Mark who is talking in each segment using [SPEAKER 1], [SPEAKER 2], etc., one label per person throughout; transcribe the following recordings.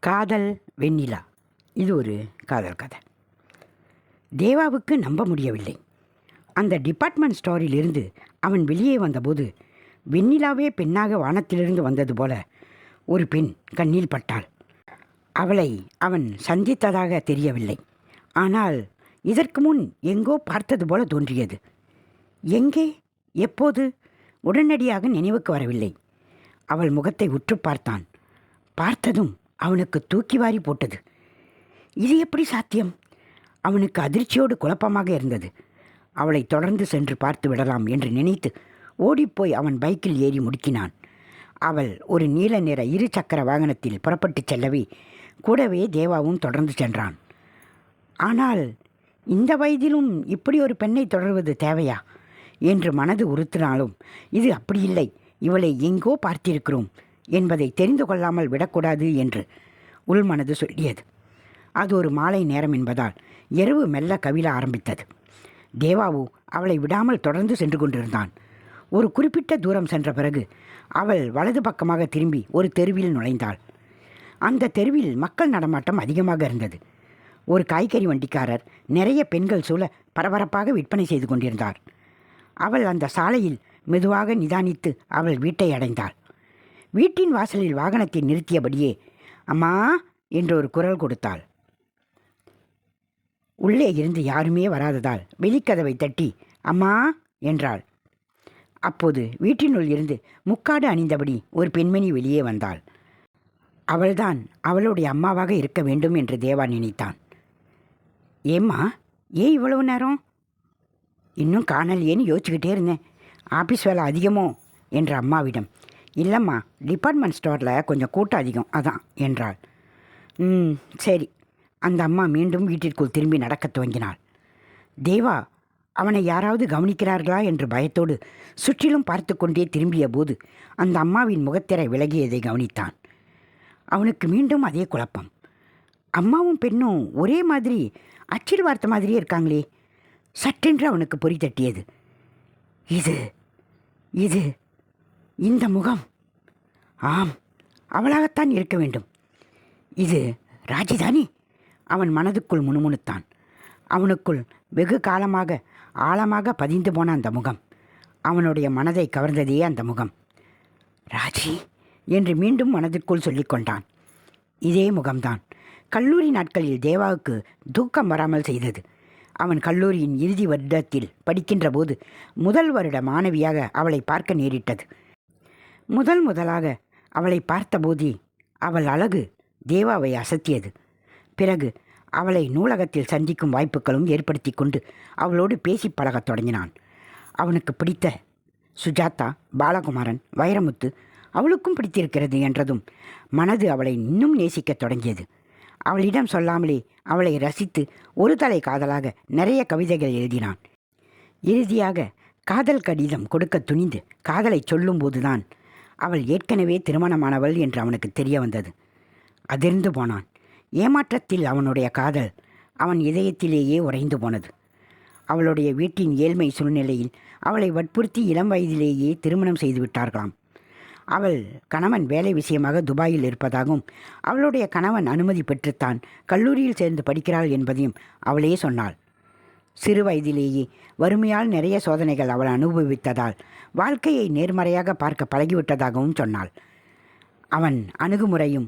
[SPEAKER 1] காதல் வெண்ணிலா. இது ஒரு காதல் கதை. தேவாவுக்கு நம்ப முடியவில்லை. அந்த டிபார்ட்மெண்ட் ஸ்டோரிலிருந்து அவன் வெளியே வந்தபோது வெண்ணிலாவே பெண்ணாக வானத்திலிருந்து வந்தது போல ஒரு பெண் கண்ணில் பட்டாள். அவளை அவன் சந்தித்ததாக தெரியவில்லை. ஆனால் இதற்கு முன் எங்கோ பார்த்தது போல தோன்றியது. எங்கே? எப்போது? உடனடியாக நினைவுக்கு வரவில்லை. அவள் முகத்தை உற்று பார்த்தான். பார்த்ததும் அவனுக்கு தூக்கி வாரி போட்டது. இது எப்படி சாத்தியம்? அவனுக்கு அதிர்ச்சியோடு குழப்பமாக இருந்தது. அவளை தொடர்ந்து சென்று பார்த்து விடலாம் என்று நினைத்து ஓடிப்போய் அவன் பைக்கில் ஏறி முடுக்கினான். அவள் ஒரு நீல நிற இரு சக்கர வாகனத்தில் புறப்பட்டுச் செல்லவே கூடவே தேவாவும் தொடர்ந்து சென்றான். ஆனால் இந்த வயதிலும் இப்படி ஒரு பெண்ணை தொடர்வது தேவையா என்று மனது உறுத்தினாலும் இது அப்படி இல்லை. இவளை எங்கோ பார்த்திருக்கிறோம். என்பதை தெரிந்து கொள்ளாமல் விடக்கூடாது என்று உள்மனது சொல்லியது. அது ஒரு மாலை நேரம் என்பதால் எருவு மெல்ல கவிழ ஆரம்பித்தது. தேவாவு அவளை விடாமல் தொடர்ந்து சென்று கொண்டிருந்தான். ஒரு குறிப்பிட்ட தூரம் சென்ற பிறகு அவள் வலது பக்கமாக திரும்பி ஒரு தெருவில் நுழைந்தாள். அந்த தெருவில் மக்கள் நடமாட்டம் அதிகமாக இருந்தது. ஒரு காய்கறி வண்டிக்காரர் நிறைய பெண்கள் சூழ பரபரப்பாக விற்பனை செய்து கொண்டிருந்தார். அவள் அந்த சாலையில் மெதுவாக நிதானித்து அவள் வீட்டை அடைந்தாள். வீட்டின் வாசலில் வாகனத்தை நிறுத்தியபடியே அம்மா என்று ஒரு குரல் கொடுத்தாள். உள்ளே இருந்து யாருமே வராததால் வெளிக்கதவை தட்டி அம்மா என்றாள். அப்போது வீட்டினுள் இருந்து முக்காடு அணிந்தபடி ஒரு பெண்மணி வெளியே வந்தாள். அவள்தான் அவளுடைய அம்மாவாக இருக்க வேண்டும் என்று தேவா நினைத்தான். ஏம்மா ஏன் இவ்வளவு நேரம்? இன்னும் காணலையேன்னு யோசிச்சுக்கிட்டே இருந்தேன். ஆஃபீஸ் வேலை அதிகமோ? என்ற அம்மாவிடம் இல்லைம்மா டிபார்ட்மெண்ட் ஸ்டோரில் கொஞ்சம் கூட்டம் அதிகம் அதான் என்றாள். ம் சரி. அந்த அம்மா மீண்டும் வீட்டிற்குள் திரும்பி நடக்கத் துவங்கினாள். தேவா அவனை யாராவது கவனிக்கிறார்களா என்று பயத்தோடு சுற்றிலும் பார்த்து கொண்டே திரும்பிய போது அந்த அம்மாவின் முகத்திரை விலகியதை கவனித்தான். அவனுக்கு மீண்டும் அதே குழப்பம். அம்மாவும் பெண்ணும் ஒரே மாதிரி அச்சில் வார்த்த மாதிரியே இருக்காங்களே. சட்டென்று அவனுக்கு பொறி தட்டியது. இது இது இந்த முகம். ஆம் அவளாகத்தான் இருக்க வேண்டும். இது ராஜிதானி? அவன் மனதுக்குள் முணுமுணுத்தான். அவனுக்குள் வெகு காலமாக ஆழமாக பதிந்து போன அந்த முகம். அவனுடைய மனதை கவர்ந்ததே அந்த முகம். ராஜி என்று மீண்டும் மனதிற்குள் சொல்லிக்கொண்டான் இதே முகம்தான். கல்லூரி நாட்களில் தேவாவுக்கு தூக்கம் வராமல் செய்தது. அவன் கல்லூரியின் இறுதி வருடத்தில் படிக்கின்ற போது முதல் வருட மாணவியாக அவளை பார்க்க நேரிட்டது. முதல் முதலாக அவளை பார்த்தபோதே அவள் அழகு தேவாவை அசத்தியது. பிறகு அவளை நூலகத்தில் சந்திக்கும் வாய்ப்புகளும் ஏற்படுத்தி கொண்டு அவளோடு பேசி பழகத் தொடங்கினான். அவனுக்கு பிடித்த சுஜாதா பாலகுமாரன் வைரமுத்து அவளுக்கும் பிடித்திருக்கிறது என்றதும் மனது அவளை இன்னும் நேசிக்கத் தொடங்கியது. அவளிடம் சொல்லாமலே அவளை ரசித்து ஒரு தலை காதலாக நிறைய கவிதைகள் எழுதினான். இறுதியாக காதல் கடிதம் கொடுக்க துணிந்து காதலை சொல்லும்போதுதான் அவள் ஏற்கனவே திருமணமானவள் என்று அவனுக்கு தெரிய வந்தது. அதிர்ந்து போனான். ஏமாற்றத்தில் அவனுடைய காதல் அவன் இதயத்திலேயே உறைந்து போனது. அவளுடைய வீட்டின் ஏழ்மை சூழ்நிலையில் அவளை வற்புறுத்தி இளம் வயதிலேயே திருமணம் செய்து விட்டார்களாம். அவள் கணவன் வேலை விஷயமாக துபாயில் இருப்பதாகவும் அவளுடைய கணவன் அனுமதி பெற்றுத்தான் கல்லூரியில் சேர்ந்து படிக்கிறாள் என்பதையும் அவளே சொன்னாள். சிறு வயதிலேயே வறுமையால் நிறைய சோதனைகள் அவள் அனுபவித்ததால் வாழ்க்கையை நேர்மறையாக பார்க்க பழகிவிட்டதாகவும் சொன்னாள். அவன் அணுகுமுறையும்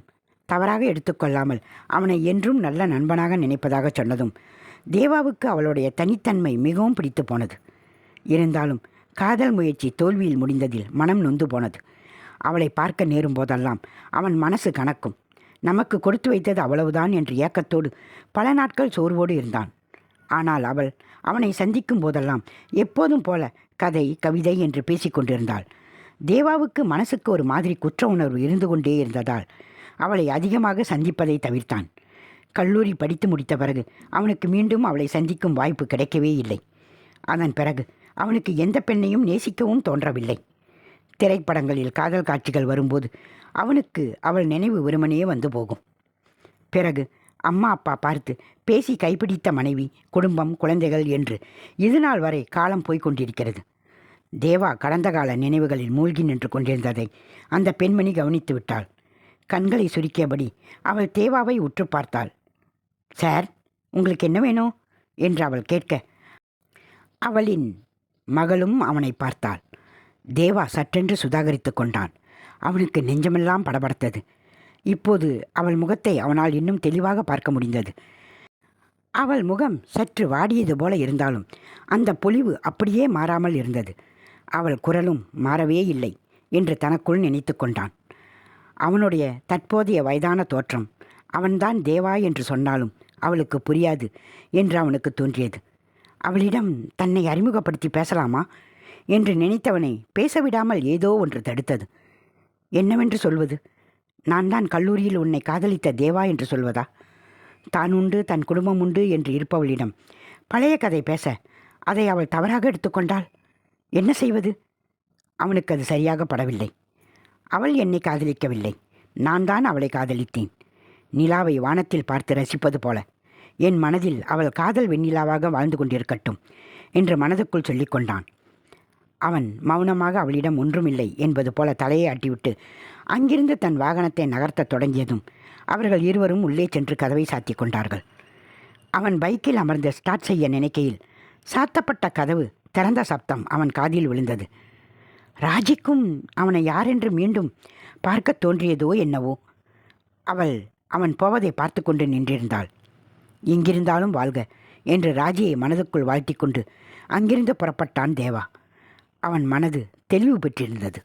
[SPEAKER 1] தவறாக எடுத்துக்கொள்ளாமல் அவனை என்றும் நல்ல நண்பனாக நினைப்பதாக சொன்னதும் தேவாவுக்கு அவளுடைய தனித்தன்மை மிகவும் பிடித்து போனது. இருந்தாலும் காதல் முயற்சி தோல்வியில் முடிந்ததில் மனம் நொந்து போனது. அவளை பார்க்க நேரும் போதெல்லாம் அவன் மனசு கணக்கும் நமக்கு கொடுத்து வைத்தது அவ்வளவுதான் என்று ஏக்கத்தோடு பல நாட்கள் சோர்வோடு இருந்தான். ஆனால் அவள் அவனை சந்திக்கும் போதெல்லாம் எப்போதும் போல கதை கவிதை என்று பேசிக்கொண்டிருந்தாள் தேவாவுக்கு மனசுக்கு ஒரு மாதிரி குற்ற உணர்வு இருந்து கொண்டே இருந்ததால் அவளை அதிகமாக சந்திப்பதை தவிர்த்தான். கல்லூரி படித்து முடித்த பிறகு அவனுக்கு மீண்டும் அவளை சந்திக்கும் வாய்ப்பு கிடைக்கவே இல்லை. அதன் பிறகு அவனுக்கு எந்த பெண்ணையும் நேசிக்கவும் தோன்றவில்லை. திரைப்படங்களில் காதல் காட்சிகள் வரும்போது அவனுக்கு அவள் நினைவு வெறுமனே வந்து போகும். பிறகு அம்மா அப்பா பார்த்து பேசி கைப்பிடித்த மனைவி குடும்பம் குழந்தைகள் என்று. இதுநாள் வரை காலம் போய்க் கொண்டிருக்கிறது. தேவா கடந்த கால நினைவுகளில் மூழ்கி நின்று கொண்டிருந்ததை அந்த பெண்மணி கவனித்து விட்டாள். கண்களை சுருக்கியபடி அவள் தேவாவை உற்று பார்த்தாள். சார் உங்களுக்கு என்ன வேணும்? என்று அவள் கேட்க. அவளின் மகளும் அவனை பார்த்தாள். தேவா சற்றென்று சுதாகரித்து கொண்டான். அவனுக்கு நெஞ்சமெல்லாம் படபடத்தது. இப்போது அவள் முகத்தை அவனால் இன்னும் தெளிவாக பார்க்க முடிந்தது. அவள் முகம் சற்று வாடியது போல இருந்தாலும் அந்த பொலிவு அப்படியே மாறாமல் இருந்தது. அவள் குரலும் மாறவே இல்லை என்று தனக்குள் நினைத்து கொண்டான். அவனுடைய தற்போதைய வயதான தோற்றம் அவன்தான் தேவா என்று சொன்னாலும் அவளுக்கு புரியாது என்று அவனுக்கு தோன்றியது. அவளிடம் தன்னை அறிமுகப்படுத்தி பேசலாமா? என்று நினைத்தவனை பேசவிடாமல் ஏதோ ஒன்று தடுத்தது. என்னவென்று சொல்வது? நான் தான் கல்லூரியில் உன்னை காதலித்த தேவா என்று சொல்வதா? தான் உண்டு தன் குடும்பம் உண்டு என்று இருப்பவளிடம். பழைய கதை பேச அதை அவள் தவறாக எடுத்துக்கொண்டாள் என்ன செய்வது? அவனுக்கு அது சரியாக படவில்லை. அவள் என்னை காதலிக்கவில்லை. நான் தான் அவளை காதலித்தேன். நிலாவை வானத்தில் பார்த்து ரசிப்பது போல. என் மனதில் அவள் காதல் வெண்ணிலாவாக வாழ்ந்து கொண்டிருக்கட்டும் என்று மனதுக்குள் சொல்லிக்கொண்டான். அவன் மௌனமாக அவளிடம் ஒன்றுமில்லை என்பது போல தலையை ஆட்டிவிட்டு அங்கிருந்து தன் வாகனத்தை நகர்த்தத் தொடங்கியதும் அவர்கள் இருவரும் உள்ளே சென்று கதவை சாத்திக் கொண்டார்கள். அவன் பைக்கில் அமர்ந்து ஸ்டார்ட் செய்ய நினைக்கையில் சாத்தப்பட்ட கதவு திறந்த சப்தம் அவன் காதில் விழுந்தது. ராஜிக்கும் அவனை யாரென்று மீண்டும் பார்க்கத் தோன்றியதோ என்னவோ அவள் அவன் போவதை பார்த்து கொண்டு நின்றிருந்தாள். எங்கிருந்தாலும் வாழ்க என்று ராஜியை மனதுக்குள் வாழ்த்திக்கொண்டு அங்கிருந்து புறப்பட்டான் தேவா. அவன் மனது தெளிவு பெற்றிருந்தது.